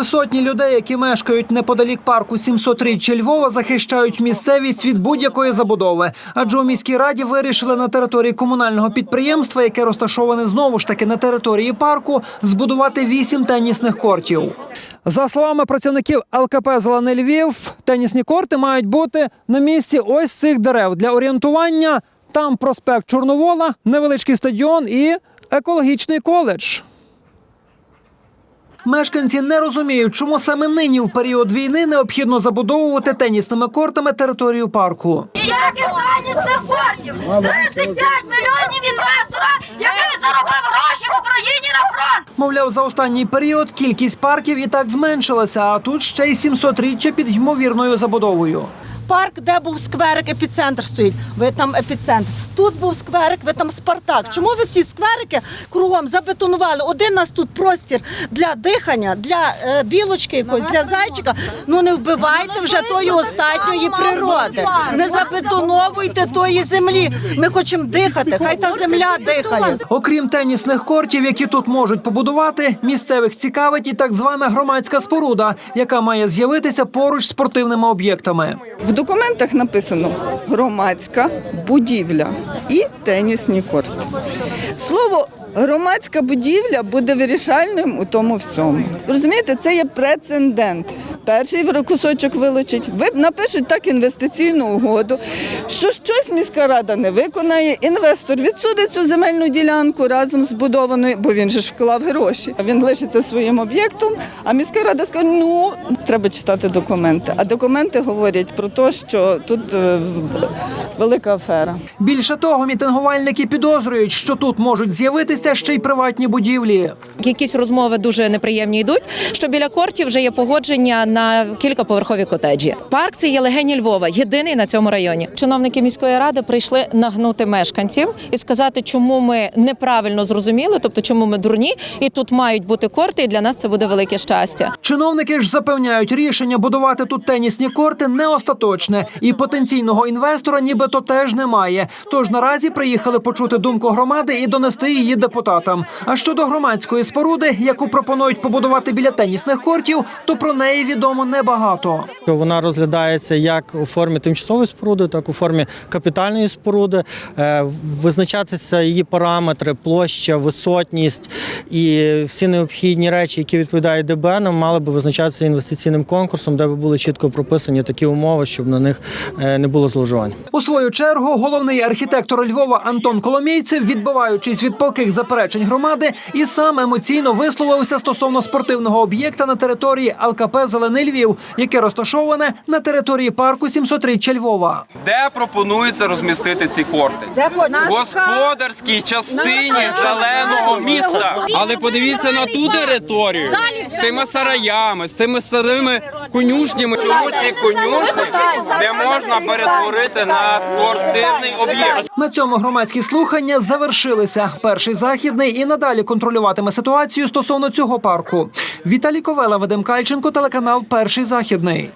Півсотні людей, які мешкають неподалік парку 700 Львова, захищають місцевість від будь-якої забудови. Адже у міській раді вирішили на території комунального підприємства, яке розташоване знову ж таки на території парку, збудувати вісім тенісних кортів. За словами працівників ЛКП Зелений Львів, тенісні корти мають бути на місці ось цих дерев для орієнтування. Там проспект Чорновола, невеличкий стадіон і екологічний коледж. Мешканці не розуміють, чому саме нині в період війни необхідно забудовувати тенісними кортами територію парку. Ніяких санітних кортів! 35 мільйонів інвестора, який заробив гроші в Україні на фронт! Мовляв, за останній період кількість парків і так зменшилася, а тут ще й 700-річчя під ймовірною забудовою. Парк, де був скверик, епіцентр стоїть. Ви там епіцентр. Тут був скверик, ви там Спартак. Чому ви всі скверики кругом забетонували? Один у нас тут простір для дихання, для е, білочки якоїсь, для зайчика. Ну не вбивайте вже тої остатньої природи. Не забетоновуйте тої землі. Ми хочемо дихати. Хай та земля дихає. Окрім тенісних кортів, які тут можуть побудувати, місцевих цікавить і так звана громадська споруда, яка має з'явитися поруч з спортивними об'єктами. Документах написано громадська будівля і тенісні корти. Слово громадська будівля буде вирішальним у тому всьому. Розумієте, це є прецедент. Перший кусочок вилучить, ви напишуть так інвестиційну угоду, що щось міська рада не виконає. Інвестор відсудить цю земельну ділянку разом з будованою, бо він же ж вклав гроші. Він лишиться своїм об'єктом. А міська рада скаже, ну треба читати документи. А документи говорять про те, що тут е, велика афера. Більше того, мітингувальники підозрюють, що тут можуть з'явитися ще й приватні будівлі. Якісь розмови дуже неприємні йдуть. Що біля кортів вже є погодження на кількаповерхові котеджі. Парк це є легені Львова, єдиний на цьому районі. Чиновники міської ради прийшли нагнути мешканців і сказати, чому ми неправильно зрозуміли, тобто чому ми дурні, і тут мають бути корти. І для нас це буде велике щастя. Чиновники ж запевняють, рішення будувати тут тенісні корти не остаточне, і потенційного інвестора нібито теж немає. Тож наразі приїхали почути думку громади і донести її депутатам. А щодо громадської споруди, яку пропонують побудувати біля тенісних кортів, то про неї відомо небагато. вона розглядається як у формі тимчасової споруди, так і у формі капітальної споруди. Е, Визначатися її параметри, площа, висотність і всі необхідні речі, які відповідають ДБН, мали би визначатися інвестиційним конкурсом, де би були чітко прописані такі умови, щоб на них е, не було зловживань. У свою чергу головний архітектор Львова Антон Коломійцев, відбиваючись від палких заперечень громади, і сам емоційно висловився стосовно спортивного об'єкта на території ЛКП Зелений Львів, яке розташоване на території парку 700 Львова. Де пропонується розмістити ці корти? В господарській частині зеленого міста. Але подивіться на ту територію з тими сараями, з тими старими конюшнями. Чому ці конюшні не можна перетворити на спортивний об'єкт? На цьому громадські слухання завершилися. Перший західний і надалі контролюватиме ситуацію стосовно цього парку. Віталій Ковела, Вадим Кальченко, телеканал Перший західний.